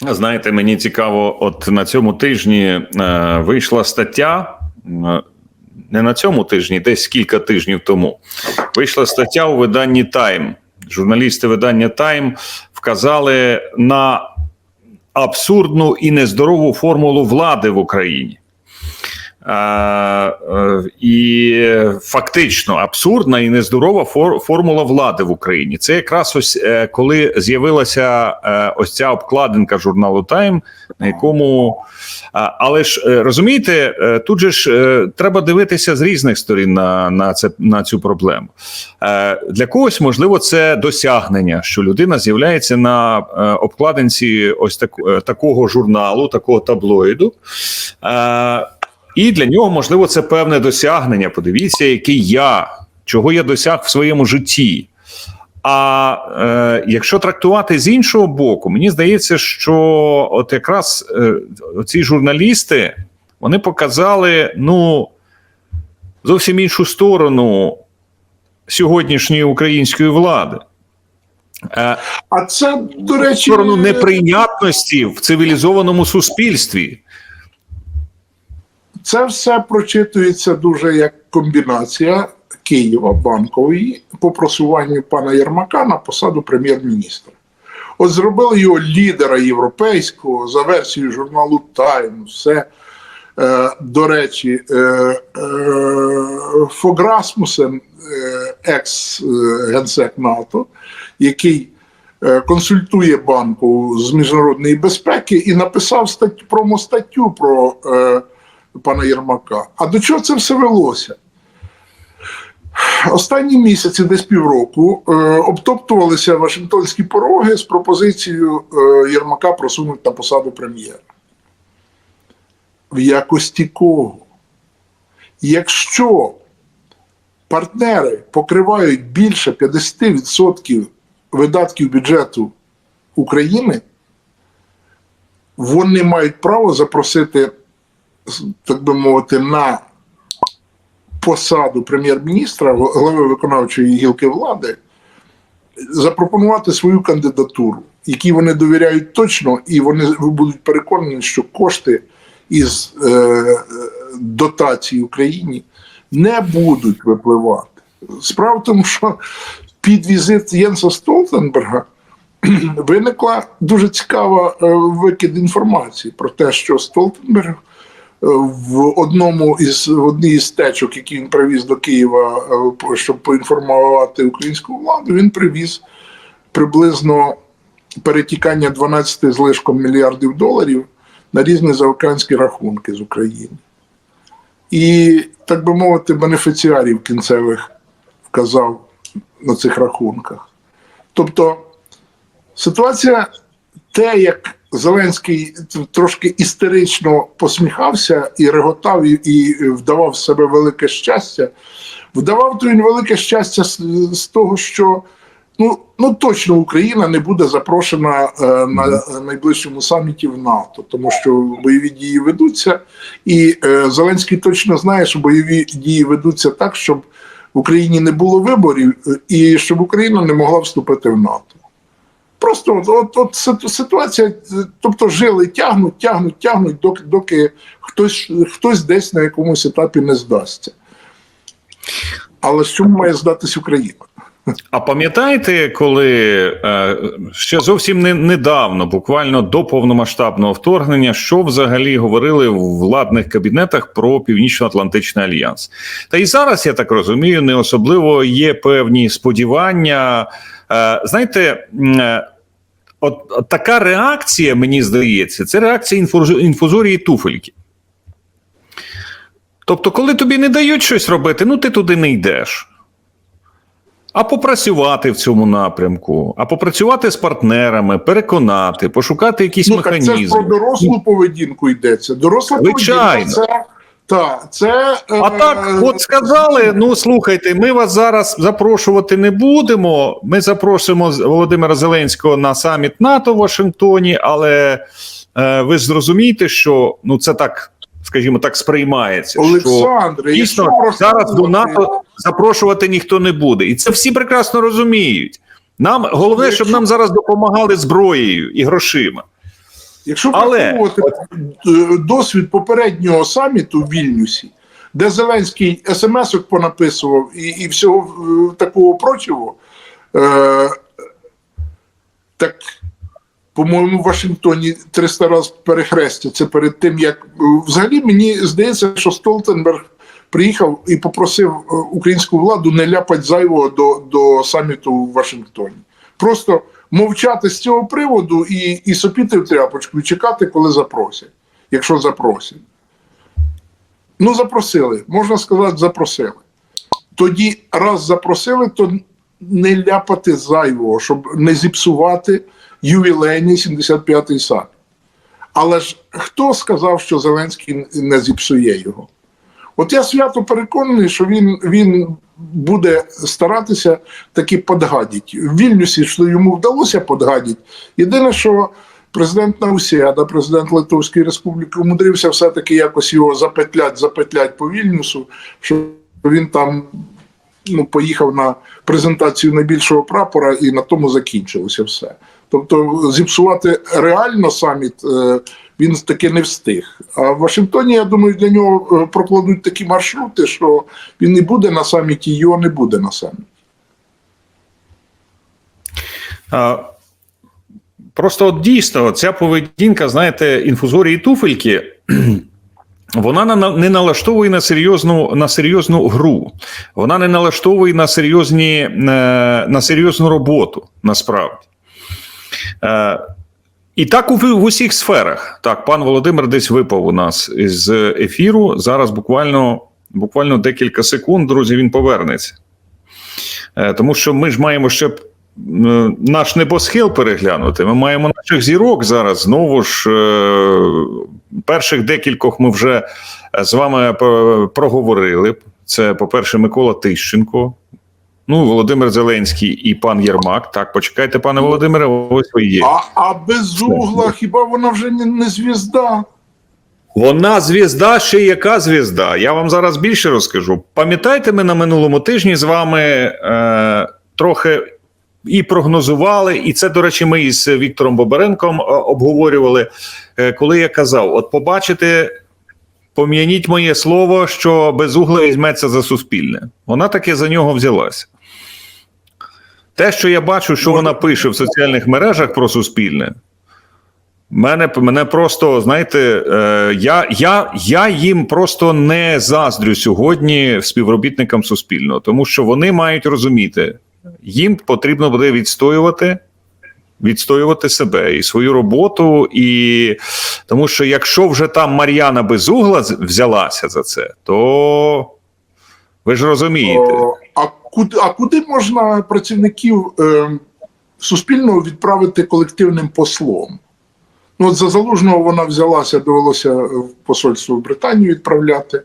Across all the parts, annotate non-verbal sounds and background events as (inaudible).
Знаєте, мені цікаво, от на цьому тижні е, вийшла стаття. е, Не на цьому тижні, десь кілька тижнів тому. Вийшла стаття у виданні Тайм. Журналісти видання Тайм вказали на абсурдну і нездорову формулу влади в Україні. Е, е, і фактично абсурдна і нездорова фор- формула влади в Україні. Це якраз ось е, коли з'явилася ось ця обкладинка журналу Time, на якому але ж розумієте, тут же ж треба дивитися з різних сторін на, на це на цю проблему. Для когось можливо це досягнення, що людина з'являється на обкладинці ось так, такого журналу, такого таблоїду. І для нього, можливо, це певне досягнення. Подивіться, який я, чого я досяг в своєму житті. А е, якщо трактувати з іншого боку, мені здається, що от якраз е, ці журналісти вони показали ну зовсім іншу сторону сьогоднішньої української влади. Е, А це, до речі, сторону неприйнятності в цивілізованому суспільстві. Це все прочитується дуже як комбінація Києва банкової по просуванню пана Єрмака на посаду прем'єр-міністра. От зробили його лідера європейського за версією журналу Тайм. Все е, до речі, е, е, Фог Расмусен, е, екс-генсек НАТО, який е, консультує банку з міжнародної безпеки і написав статтю промо-статтю про е, пана Єрмака. А до чого це все велося? Останні місяці, десь півроку, е, обтоптувалися Вашингтонські пороги з пропозицією е, Єрмака просунути на посаду прем'єра. В якості кого? Якщо партнери покривають більше 50% видатків бюджету України, вони мають право запросити, так би мовити, на посаду прем'єр-міністра, голови виконавчої гілки влади, запропонувати свою кандидатуру, якій вони довіряють точно, і вони будуть переконані, що кошти із е, дотацій Україні не будуть випливати. Справа в тому, що під візит Єнса Столтенберга виникла дуже цікава е, викид інформації про те, що Столтенберг в одному із в одній із течок, які він привіз до Києва, е, щоб поінформувати українську владу, він привіз приблизно перетікання 12 з лишком мільярдів доларів на різні заокеанські рахунки з України. І, так би мовити, бенефіціарів кінцевих вказав на цих рахунках. Тобто ситуація, те, як Зеленський трошки істерично посміхався і реготав, і, вдавав в себе велике щастя, вдавав то він велике щастя з, з того, що ну, ну точно Україна не буде запрошена е, на найближчому саміті в НАТО, тому що бойові дії ведуться, і е, Зеленський точно знає, що бойові дії ведуться так, щоб в Україні не було виборів, е, і щоб Україна не могла вступити в НАТО. Просто от, от, ситуація, тобто жили, тягнуть, тягнуть, тягнуть, доки, доки хтось, хтось десь на якомусь етапі не здасться. Але з чому має здатись Україна? А пам'ятаєте, коли е, ще зовсім не, недавно, буквально до повномасштабного вторгнення, що взагалі говорили в владних кабінетах про Північно-Атлантичний альянс? Та і зараз я так розумію, не особливо є певні сподівання. Е, знаєте, е, от, от така реакція, мені здається, це реакція інфузорії туфельки. Тобто, коли тобі не дають щось робити, ну ти туди не йдеш. А попрацювати в цьому напрямку, а попрацювати з партнерами, переконати, пошукати якісь Ну, так це ж про дорослу поведінку йдеться. Доросла Звичайно. поведінка це. Так, це А е, так, от сказали: ну слухайте, ми вас зараз запрошувати не будемо. Ми запросимо з- Володимира Зеленського на саміт НАТО в Вашингтоні, але е, ви ж зрозумієте, що ну це так, скажімо, так сприймається. що Олександре, Дійсно, зараз до НАТО запрошувати ніхто не буде, і це всі прекрасно розуміють. Нам головне, щоб нам зараз допомагали зброєю і грошима. Якщо Але- враховувати е, досвід попереднього саміту в Вільнюсі, де Зеленський смс-ок понаписував і, і всього е, такого прочого, е, так, по-моєму, в Вашингтоні 300 разів перехрестяться перед тим, як е, взагалі мені здається, що Столтенберг приїхав і попросив українську владу не ляпати зайвого до, до саміту в Вашингтоні. Просто мовчати з цього приводу і, і сопіти в тряпочку, і чекати, коли запросять, якщо запросять. Ну, запросили, можна сказати, запросили. Тоді, раз запросили, то не ляпати зайвого, щоб не зіпсувати ювілейний 75-й саміт. Але ж хто сказав, що Зеленський не зіпсує його? От я свято переконаний, що він, він буде старатися таки подгадити. В Вільнюсі що йому вдалося подгадити. Єдине, що президент Наусєда, президент Литовської Республіки, умудрився все-таки якось його запетлять, запетлять по Вільнюсу, що він там ну, поїхав на презентацію найбільшого прапора і на тому закінчилося все. Тобто зіпсувати реально саміт е, він таки не встиг. А в Вашингтоні, я думаю, для нього е, прокладуть такі маршрути, що він не буде на саміті, його не буде на саміті. А, Просто от дійсно ця поведінка, знаєте, інфузорії туфельки, (clears throat) вона не налаштовує на серйозну, на серйозну гру. Вона не налаштовує на, серйозні, е, на серйозну роботу насправді. І так у, в усіх сферах. Так, пан Володимир десь випав у нас із ефіру. Зараз буквально, буквально декілька секунд, друзі, він повернеться. Е, Тому що ми ж маємо ще е, наш небосхил переглянути. Ми маємо наших зірок зараз. Знову ж е, перших декількох ми вже з вами проговорили. Це, по-перше, Микола Тищенко. Ну, Володимир Зеленський і пан Єрмак. Так, почекайте, пане Володимире, ось ви є. А, а без угла хіба вона вже не, не звізда? Вона звізда, ще яка звізда. Я вам зараз більше розкажу. Пам'ятаєте, ми на минулому тижні з вами е, трохи і прогнозували, і це, до речі, ми із Віктором Бобаренком е, обговорювали, е, коли я казав: от побачите, пом'яніть моє слово, що безугла візьметься за суспільне. Вона таки за нього взялася. Те, що я бачу, що вона пише в соціальних мережах про суспільне, Мене мене просто знаєте, е, я, я, я їм просто не заздрю сьогодні співробітникам Суспільного, тому що вони мають розуміти, їм потрібно буде відстоювати, відстоювати себе і свою роботу, і тому що якщо вже там Мар'яна Безугла взялася за це, то ви ж розумієте. А, куди, а куди можна працівників е, суспільного відправити колективним послом? Ну, от за залужного вона взялася, довелося в посольство в Британію відправляти.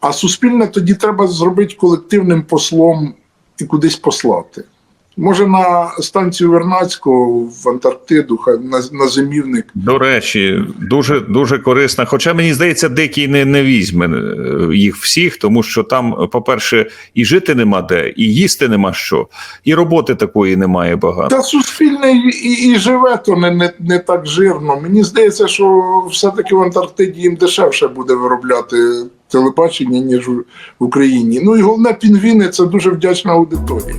А суспільне тоді треба зробити колективним послом і кудись послати. Може, на станцію Вернацького в Антарктиду, на, на зимівник. До речі, дуже дуже корисна. Хоча мені здається, дикий не, не візьме е, їх всіх, тому що там, по-перше, і жити нема де, і їсти нема що, і роботи такої немає багато. Та суспільне і, і, і живе то не, не, не так жирно. Мені здається, що все-таки в Антарктиді їм дешевше буде виробляти телебачення, ніж в Україні. Ну і головне, пінгвіни це дуже вдячна аудиторія.